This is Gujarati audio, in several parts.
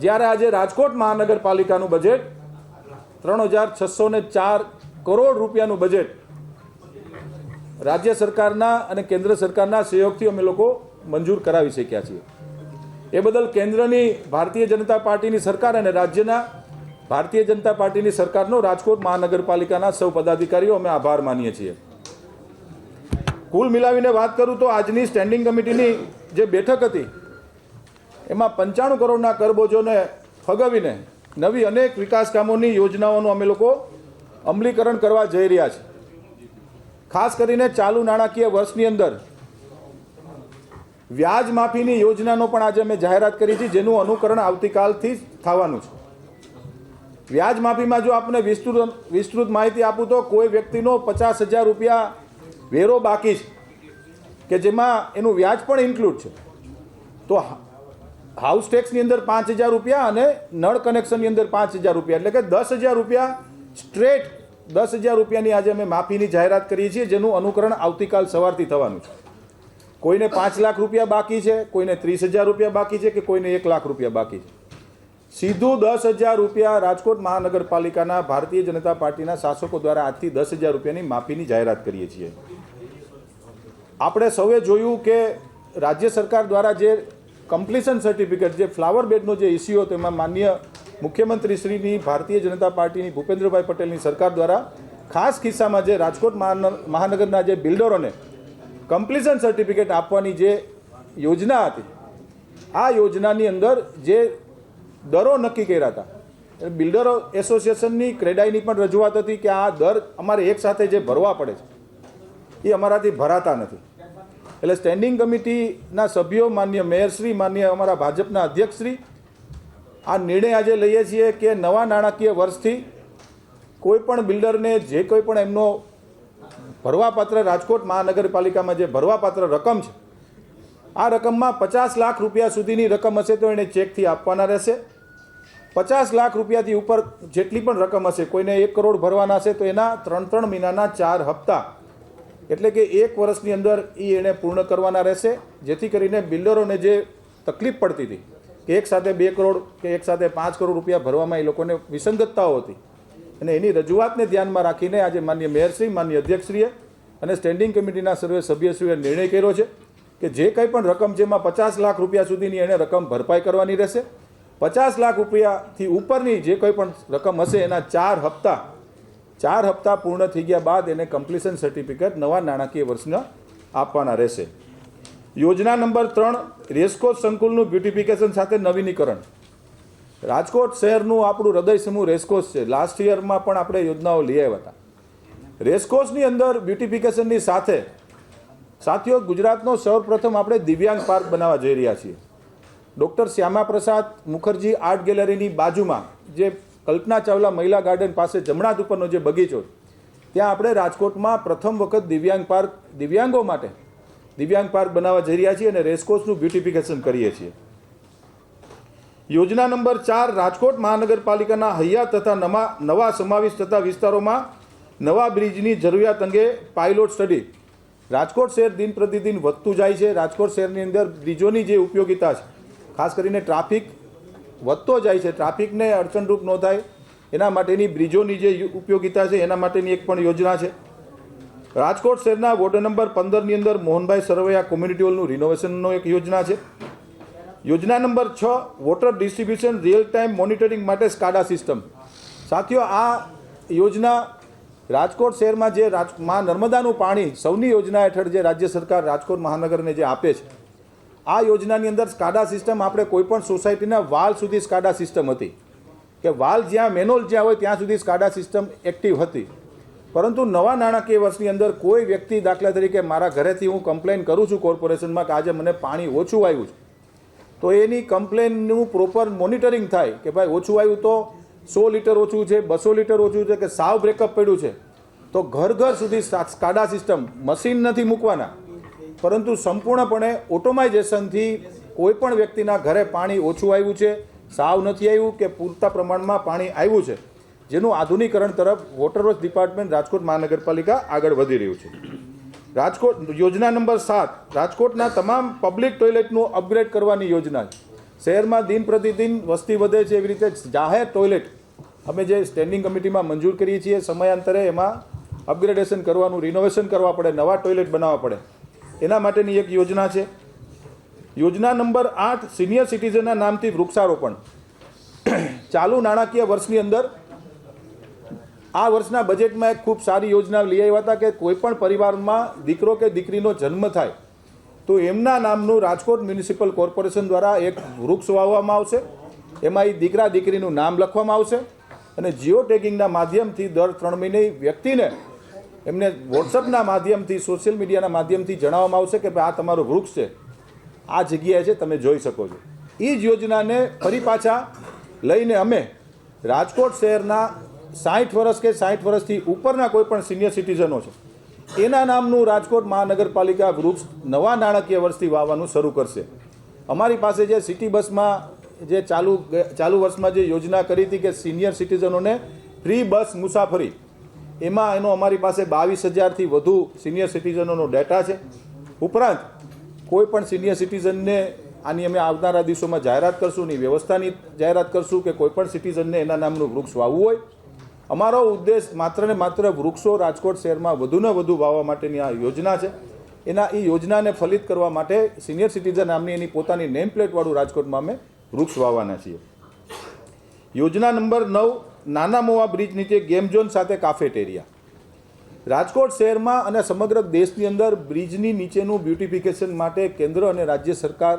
જ્યારે આજે રાજકોટ મહાનગરપાલિકાનું બજેટ ત્રણ હજાર છસો ને ચાર કરોડ રૂપિયાનું બજેટ રાજ્ય સરકારના અને કેન્દ્ર સરકારના સહયોગથી અમે લોકો મંજૂર કરાવી શક્યા છીએ. એ બદલ કેન્દ્રની ભારતીય જનતા પાર્ટીની સરકાર અને રાજ્યના ભારતીય જનતા પાર્ટીની સરકારનો રાજકોટ મહાનગરપાલિકાના સૌ પદાધિકારીઓ અમે આભાર માનીએ છીએ. કુલ મિલાવીને વાત કરું તો આજની સ્ટેન્ડિંગ કમિટીની જે બેઠક હતી એમાં પંચાણું કરોડના કરબોજોને ફગવીને નવી અનેક વિકાસ કામોની યોજનાઓનું અમે લોકો અમલીકરણ કરવા જઈ રહ્યા છે. ખાસ કરીને ચાલુ નાણાકીય વર્ષની અંદર વ્યાજ માફીની યોજનાનો પણ આજે અમે જાહેરાત કરી છે, જેનું અનુકરણ આવતીકાલથી થવાનું છે. વ્યાજ માફીમાં જો આપને વિસ્તૃત વિસ્તૃત માહિતી આપું તો કોઈ વ્યક્તિનો પચાસ હજાર રૂપિયા વેરો બાકી છે, કે જેમાં એનું વ્યાજ પણ ઇન્ક્લુડ છે. તો હાઉસ ટેક્સની અંદર પાંચ હજાર રૂપિયા અને નળ કનેક્શનની અંદર પાંચ હજાર રૂપિયા. એટલે કે દસ હજાર રૂપિયા સ્ટ્રેટ દસ હજાર રૂપિયાની આજે અમે માફીની જાહેરાત કરીએ છીએ, જેનું અનુકરણ આવતીકાલ સવારથી થવાનું છે. કોઈને પાંચ લાખ રૂપિયા બાકી છે, કોઈને ત્રીસ હજાર રૂપિયા બાકી છે કે કોઈને એક લાખ રૂપિયા બાકી છે? સીધું દસ હજાર રૂપિયા રાજકોટ મહાનગરપાલિકાના ભારતીય જનતા પાર્ટીના શાસકો દ્વારા આજથી દસ હજાર રૂપિયાની માફીની જાહેરાત કરીએ છીએ. આપણે સૌએ જોયું કે રાજ્ય સરકાર દ્વારા જે કમ્પ્લીશન સર્ટિફિકેટ જે ફ્લાવર બેડનો જે ઇસ્યુ હતો, એમાં માન્ય મુખ્યમંત્રીશ્રીની, ભારતીય જનતા પાર્ટીની, ભૂપેન્દ્રભાઈ પટેલની સરકાર દ્વારા ખાસ કિસ્સામાં જે રાજકોટ મહાન- મહાનગરના જે બિલ્ડરોને કમ્પ્લીશન સર્ટિફિકેટ આપવાની જે યોજના હતી, આ યોજનાની અંદર જે દરો નક્કી કર્યા હતા બિલ્ડરો એસોસિએશનની ક્રેડાઈની પણ રજૂઆત હતી કે આ દર અમારે એક સાથે જે ભરવા પડે છે, એ અમારાથી ભરાતા નથી. એટલે સ્ટેન્ડિંગ કમિટીના સભ્યો માન્ય મેયરશ્રી માન્ય અમારા ભાજપના અધ્યક્ષશ્રી આ નિર્ણય આજે લઈએ છીએ કે નવા નાણાકીય વર્ષથી કોઈપણ બિલ્ડરને જે કોઈ પણ એમનો ભરવાપાત્ર રાજકોટ મહાનગરપાલિકામાં જે ભરવાપાત્ર રકમ છે, આ રકમમાં પચાસ લાખ રૂપિયા સુધીની રકમ હશે તો એને ચેકથી આપવાના રહેશે. પચાસ લાખ રૂપિયાથી ઉપર જેટલી પણ રકમ હશે, કોઈને એક કરોડ ભરવાના હશે તો એના ત્રણ ત્રણ મહિનાના ચાર હપ્તા એટલે કે એક વર્ષની અંદર એ એણે પૂર્ણ કરવાના રહેશે, જેથી કરીને બિલ્ડરોને જે તકલીફ પડતી હતી, કે એક સાથે બે કરોડ કે એક સાથે પાંચ કરોડ રૂપિયા ભરવામાં એ લોકોને વિસંગતતાઓ હતી. અને એની રજૂઆતને ધ્યાનમાં રાખીને આજે માન્ય મેયરશ્રી માન્ય અધ્યક્ષશ્રીએ અને સ્ટેન્ડિંગ કમિટીના સર્વે સભ્યશ્રીએ નિર્ણય કર્યો છે કે જે કંઈ પણ રકમ જેમાં પચાસ લાખ રૂપિયા સુધીની એણે રકમ ભરપાઈ કરવાની રહેશે. પચાસ લાખ રૂપિયાથી ઉપરની જે કંઈ પણ રકમ હશે, એના ચાર હપ્તા ચાર હપ્તા પૂર્ણ થઈ ગયા બાદ એને કમ્પ્લીશન સર્ટિફિકેટ નવા નાણાકીય વર્ષના આપવાના રહેશે. યોજના નંબર ત્રણ રેસકોર્સ સંકુલનું બ્યુટિફિકેશન સાથે નવીનીકરણ. રાજકોટ શહેરનું આપણું હૃદય સમૂહ રેસકોર્સ છે. લાસ્ટ યરમાં પણ આપણે યોજનાઓ લઈ આવ્યા હતા. રેસકોર્સની અંદર બ્યુટિફિકેશનની સાથે સાથીઓ, ગુજરાતનો સૌપ્રથમ આપણે દિવ્યાંગ પાર્ક બનાવવા જઈ રહ્યા છીએ. ડૉક્ટર શ્યામા પ્રસાદ મુખર્જી આર્ટ ગેલેરીની બાજુમાં જે કલ્પના ચાવલા મહિલા ગાર્ડન પાસે જમણાત ઉપરનો જે બગીચો ત્યાં આપણે રાજકોટમાં પ્રથમ વખત દિવ્યાંગ પાર્ક, દિવ્યાંગો માટે દિવ્યાંગ પાર્ક બનાવવા જઈ રહ્યા છીએ અને રેસકોર્સનું બ્યુટિફિકેશન કરીએ છીએ. યોજના નંબર ચાર, રાજકોટ મહાનગરપાલિકાના હૈયા તથા નવા નવા સમાવેશ થતા વિસ્તારોમાં નવા બ્રિજની જરૂરિયાત અંગે પાયલોટ સ્ટડી. રાજકોટ શહેર દિન પ્રતિદિન વધતું જાય છે. રાજકોટ શહેરની અંદર બ્રિજોની જે ઉપયોગિતા છે, ખાસ કરીને ટ્રાફિક વધતો જાય છે. ટ્રાફિકને અડચણરૂપ ન થાય. એના માટેની બ્રિજોની જે ઉપયોગિતા છે, એના માટેની એક પણ યોજના છે. રાજકોટ શહેરના વોર્ડ નંબર પંદરની અંદર મોહનભાઈ સરવૈયા કોમ્યુનિટી હોલનું રિનોવેશનનો એક યોજના છે. યોજના નંબર છ, water distribution real time monitoring માટે સ્કાડા સિસ્ટમ. સાથીઓ, આ યોજના રાજકોટ શહેરમાં જે રાજ, મા નર્મદાનું પાણી સૌની યોજના હેઠળ જે રાજ્ય સરકાર રાજકોટ મહાનગરને જે આપે છે આ યોજનાની અંદર સ્કાડા સિસ્ટમ આપણે કોઈપણ સોસાયટીના વાલ સુધી સ્કાડા સિસ્ટમ હતી. કે વાલ જ્યાં, મેનોલ જ્યાં હોય ત્યાં સુધી સ્કાડા સિસ્ટમ એક્ટિવ હતી. પરંતુ નવા નાણાકીય વર્ષની અંદર કોઈ વ્યક્તિ દાખલા તરીકે મારા ઘરેથી હું કમ્પ્લેન કરું છું કોર્પોરેશનમાં કે આજે મને પાણી ઓછું આવ્યું છે. તો એની કમ્પ્લેનનું પ્રોપર મોનિટરિંગ થાય કે ભાઈ ઓછું આવ્યું તો સો લીટર ઓછું છે, બસો લીટર ઓછું છે કે સાવ બ્રેકઅપ પડ્યું છે. તો ઘર ઘર સુધી સ્કાડા સિસ્ટમ મશીન નથી મૂકવાના. પરંતુ સંપૂર્ણપણે ઓટોમાઇઝેશનથી કોઈ પણ વ્યક્તિના ઘરે પાણી ઓછું આવ્યું છે, સાવ નથી આવ્યું કે પૂરતા પ્રમાણમાં પાણી આવ્યું છે, જેનું આધુનિકરણ તરફ વોટર વર્ક્સ ડિપાર્ટમેન્ટ રાજકોટ મહાનગરપાલિકા આગળ વધી રહ્યું છે. રાજકોટ યોજના નંબર સાત, રાજકોટના તમામ પબ્લિક ટોયલેટનું અપગ્રેડ કરવાની યોજના છે. શહેરમાં દિન પ્રતિદિન વસ્તી વધે છે એવી રીતે જાહેર ટોયલેટ અમે જે સ્ટેન્ડિંગ કમિટીમાં મંજૂર કરીએ છીએ, સમયાંતરે એમાં અપગ્રેડેશન કરવાનું રિનોવેશન કરવા પડે, નવા ટોયલેટ બનાવવા પડે. એના માટેની એક યોજના છે. યોજના નંબર આઠ સિનિયર સિટીઝનના નામથી વૃક્ષારોપણ. ચાલુ નાણાકીય વર્ષની અંદર આ વર્ષના બજેટમાં એક ખૂબ સારી યોજના લઈ આવ્યા હતા કે કોઈપણ પરિવારમાં દીકરો કે દીકરીનો જન્મ થાય તો એમના નામનું રાજકોટ મ્યુનિસિપલ કોર્પોરેશન દ્વારા એક વૃક્ષ વાવવામાં આવશે. એમાં એ દીકરા દીકરીનું નામ લખવામાં આવશે અને જીઓ ટેગિંગના માધ્યમથી દર ત્રણ મહિને વ્યક્તિને એમને વોટ્સઅપના માધ્યમથી સોશિયલ મીડિયાના માધ્યમથી જણાવવામાં આવશે કે આ તમારું વૃક્ષ છે. આ જગ્યાએ છે, તમે જોઈ શકો છો. એ જ યોજનાને ફરી પાછા લઈને અમે રાજકોટ શહેરના સાઠ વર્ષ કે સાઠ વર્ષથી ઉપરના કોઈ પણ સિનિયર સિટીઝનો છે, એના નામનું રાજકોટ મહાનગરપાલિકા વૃક્ષ નવા નાણાકીય વર્ષથી વાવવાનું શરૂ કરશે. અમારી પાસે જે સિટી બસમાં જે ચાલુ ચાલુ વર્ષમાં જે યોજના કરી હતી કે સિનિયર સિટીઝનોને ફ્રી બસ મુસાફરી એમાં એનો અમારી પાસે બાવીસ હજારથી વધુ સિનિયર સિટીઝનોનો ડેટા છે. ઉપરાંત, કોઈ પણ સિનિયર સિટીઝનને આની અમે આવનારા દિવસોમાં જાહેરાત કરશું ની વ્યવસ્થાની જાહેરાત કરશું કે કોઈ પણ સિટીઝનને એના નામનું વૃક્ષ વાવવું હોય. અમારો ઉદ્દેશ માત્ર ને માત્ર વૃક્ષો રાજકોટ શહેરમાં વધુને વધુ વાવવા માટેની આ યોજના છે. એના એ યોજનાને ફલિત કરવા માટે સિનિયર સિટીઝન નામની એની પોતાની નેમ પ્લેટવાળું રાજકોટમાં અમે વૃક્ષ વાવવાના છીએ. યોજના નંબર નવ નાના મોવા બ્રિજ નીચે ગેમ ઝોન સાથે કાફેટેરિયા. રાજકોટ શહેરમાં અને સમગ્ર દેશની અંદર બ્રિજની નીચેનું બ્યુટિફિકેશન માટે કેન્દ્ર અને રાજ્ય સરકાર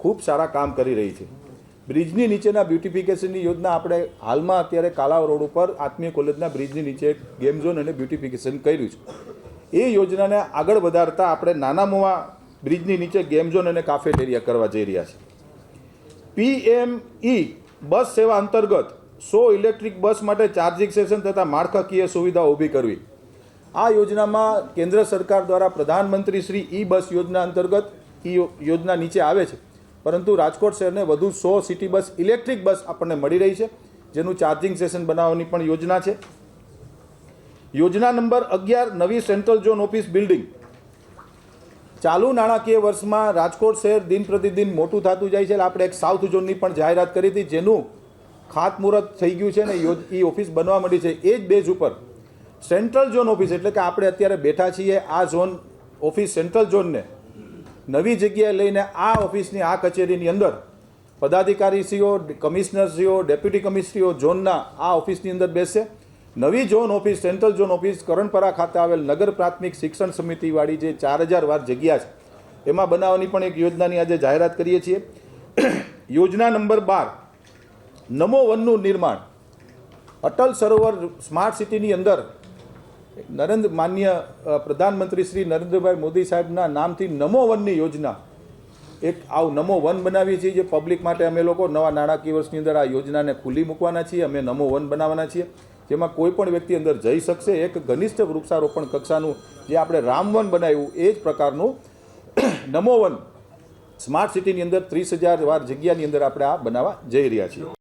ખૂબ સારા કામ કરી રહી છે. બ્રિજની નીચેના બ્યુટિફિકેશનની યોજના આપણે હાલમાં અત્યારે કાલાવ રોડ ઉપર આત્મીય કોલેજના બ્રિજની નીચે ગેમ ઝોન અને બ્યુટિફિકેશન કર્યું છે. એ યોજનાને આગળ વધારતા આપણે નાના મોવા બ્રિજની નીચે ગેમ ઝોન અને કાફેટેરિયા કરવા જઈ રહ્યા છીએ. પીએમઈ બસ સેવા અંતર્ગત સો ઇલેક્ટ્રિક બસ માટે ચાર્જિંગ સ્ટેશન તથા માળખાકીય સુવિધા ઊભી કરવી. આ યોજનામાં કેન્દ્ર સરકાર દ્વારા પ્રધાનમંત્રી શ્રી ઈ બસ યોજના અંતર્ગત ઈ યોજના નીચે આવે છે. પરંતુ રાજકોટ શહેરને વધુ સો સિટી બસ, ઇલેક્ટ્રિક બસ આપણને મળી રહી છે, જેનું ચાર્જિંગ સ્ટેશન બનાવવાની પણ યોજના છે. યોજના નંબર અગિયાર, નવી સેન્ટ્રલ ઝોન ઓફિસ બિલ્ડિંગ. ચાલુ નાણાકીય વર્ષમાં રાજકોટ શહેર દિન પ્રતિદિન મોટું થતું જાય છે. આપણે એક સાઉથ ઝોનની પણ જાહેરાત કરી હતી, જેનું ખાતમુહૂર્ત થઈ ગયું છે ને એ ઓફિસ બનવા માંડી છે. એ જ બેઝ ઉપર સેન્ટ્રલ ઝોન ઓફિસ, એટલે કે આપણે અત્યારે બેઠા છીએ આ ઝોન ઓફિસ સેન્ટ્રલ ઝોનને. નવી જગ્યાએ લઈને આ ઓફિસની, આ કચેરીની અંદર પદાધિકારીશ્રીઓ, કમિશનરશ્રીઓ, ડેપ્યુટી કમિશનરીઓ ઝોનના આ ઓફિસની અંદર બેસશે નવી zone office, central zone office Karanpara ખાતે આવેલ નગર પ્રાથમિક શિક્ષણ સમિતિવાળી જે ચાર હજાર વાર જગ્યા છે, એમાં બનાવવાની પણ એક યોજનાની આજે જાહેરાત કરીએ છીએ. યોજના નંબર બાર નમો વનનું નિર્માણ. અટલ સરોવર સ્માર્ટ સિટીની અંદર નરેન્દ્ર, માન્ય પ્રધાનમંત્રી શ્રી નરેન્દ્રભાઈ મોદી સાહેબના નામથી નમો વનની યોજના. એક આવ નમો વન બનાવીએ છીએ જે પબ્લિક માટે અમે લોકો નવા નાણાકીય વર્ષની અંદર આ યોજનાને ખુલ્લી મૂકવાના છીએ. અમે નમો વન બનાવવાના છીએ. જેમાં કોઈ પણ વ્યક્તિ અંદર જઈ શકશે. એક ઘનિષ્ઠ વૃક્ષારોપણ કક્ષાનું જે આપણે રામવન બનાવ્યું, એ જ પ્રકારનું નમો વન. સ્માર્ટ સિટીની અંદર ત્રીસ હજાર વાર જગ્યાની અંદર આપણે આ બનાવવા જઈ રહ્યા છીએ.